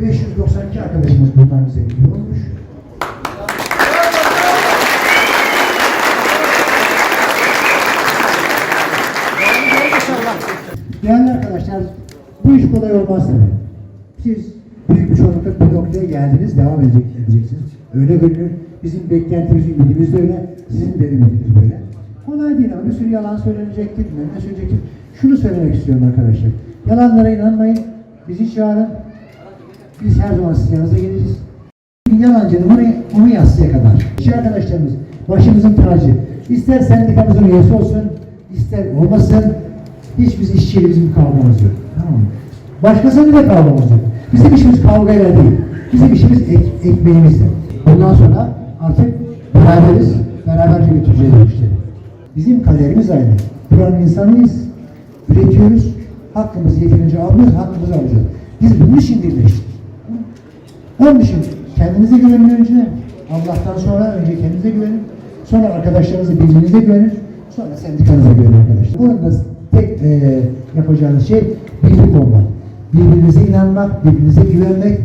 592 arkadaşımız buradan bize olmuş. Değerli arkadaşlar, bu iş kolay olmaz tabii. Siz büyük bir çoğunlukla bu noktaya geldiniz, devam edecek, edeceksiniz. Öyle görünür. Bizim beklentimiz, ümidimiz de öyle, sizin de ümidiniz böyle. Kolay değil ama bir sürü yalan söylenecektir, ne söyleyecektir. Şunu söylemek istiyorum arkadaşlar. Yalanlara inanmayın, bizi çağırın. Biz her zaman sizin yanınıza geliriz. Yalancının onu, onu yatsıya kadar. İşçi arkadaşlarımız başımızın tacı. İster sendikamızın üyesi olsun, ister olmasın. Hiç biz işçiyle bizim kavgamız yok. Tamam mı? Başkasıyla da kavgamız yok. Bizim işimiz kavgayla değil. Bizim işimiz ek, ekmeğimizle. Bundan sonra artık beraberiz. Beraberce götüreceğiz bu işleri. Bizim kaderimiz aynı. Buranın insanıyız. Üretiyoruz. Hakkımızı yeterince alıyoruz. Hakkımızı alacağız. Biz bunun için birleştik. Onun için kendinize güvenin önce. Allah'tan sonra önce kendinize güvenin. Sonra arkadaşlarınıza, birbirinize güvenin. Sonra sendikanıza güvenin arkadaşlar. Bunun da tek e, yapacağınız şey birlik olmak. Birbirinize inanmak, birbirinize güvenmek,